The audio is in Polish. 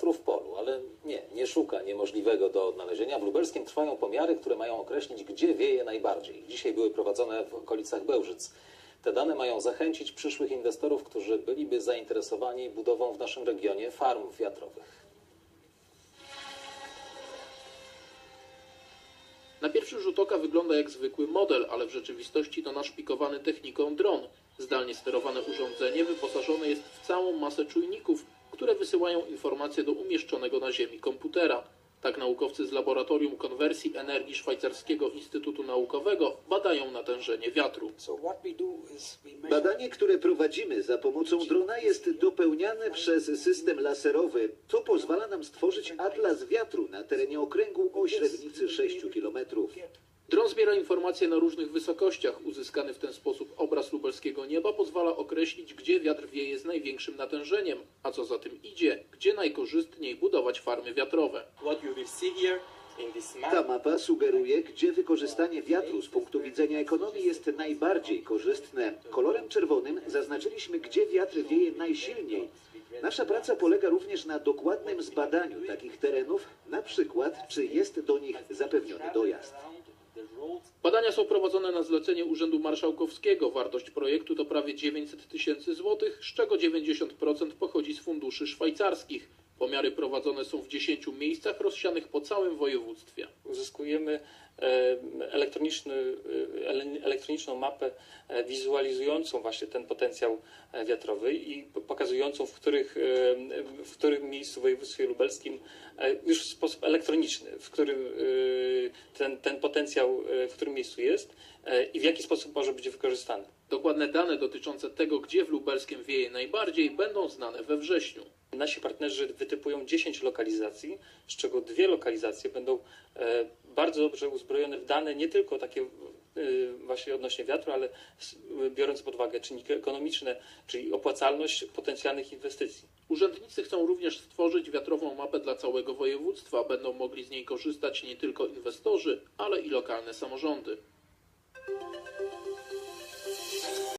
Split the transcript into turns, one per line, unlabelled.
wiatru w polu, ale nie, nie szuka niemożliwego do odnalezienia. W Lubelskiem trwają pomiary, które mają określić, gdzie wieje najbardziej. Dzisiaj były prowadzone w okolicach Bełżyc. Te dane mają zachęcić przyszłych inwestorów, którzy byliby zainteresowani budową w naszym regionie farm wiatrowych.
Na pierwszy rzut oka wygląda jak zwykły model, ale w rzeczywistości to naszpikowany techniką dron. Zdalnie sterowane urządzenie wyposażone jest w całą masę czujników, które wysyłają informacje do umieszczonego na ziemi komputera. Tak naukowcy z Laboratorium Konwersji Energii Szwajcarskiego Instytutu Naukowego badają natężenie wiatru.
Badanie, które prowadzimy za pomocą drona jest dopełniane przez system laserowy. To pozwala nam stworzyć atlas wiatru na terenie okręgu o średnicy 6 km.
Zbiera informacje na różnych wysokościach. Uzyskany w ten sposób obraz lubelskiego nieba pozwala określić, gdzie wiatr wieje z największym natężeniem, a co za tym idzie, gdzie najkorzystniej budować farmy wiatrowe.
Ta mapa sugeruje, gdzie wykorzystanie wiatru z punktu widzenia ekonomii jest najbardziej korzystne. Kolorem czerwonym zaznaczyliśmy, gdzie wiatr wieje najsilniej. Nasza praca polega również na dokładnym zbadaniu takich terenów, na przykład, czy jest do nich zapewniony dojazd.
Badania są prowadzone na zlecenie Urzędu Marszałkowskiego. Wartość projektu to prawie 900 tysięcy złotych, z czego 90% pochodzi z funduszy szwajcarskich. Pomiary prowadzone są w 10 miejscach rozsianych po całym województwie.
uzyskujemy e, e, ele- elektroniczną mapę e, wizualizującą właśnie ten potencjał wiatrowy i pokazującą, w, których, w którym miejscu w województwie lubelskim już w sposób elektroniczny, w którym ten, ten potencjał e, w którym miejscu jest e, i w jaki sposób może być wykorzystany.
Dokładne dane dotyczące tego, gdzie w Lubelskiem wieje najbardziej, będą znane we wrześniu.
Nasi partnerzy wytypują 10 lokalizacji, z czego dwie lokalizacje będą e, bardzo dobrze uzbrojone w dane, nie tylko takie e, właśnie odnośnie wiatru, ale biorąc pod uwagę czynniki ekonomiczne, czyli opłacalność potencjalnych inwestycji.
Urzędnicy chcą również stworzyć wiatrową mapę dla całego województwa. Będą mogli z niej korzystać nie tylko inwestorzy, ale i lokalne samorządy.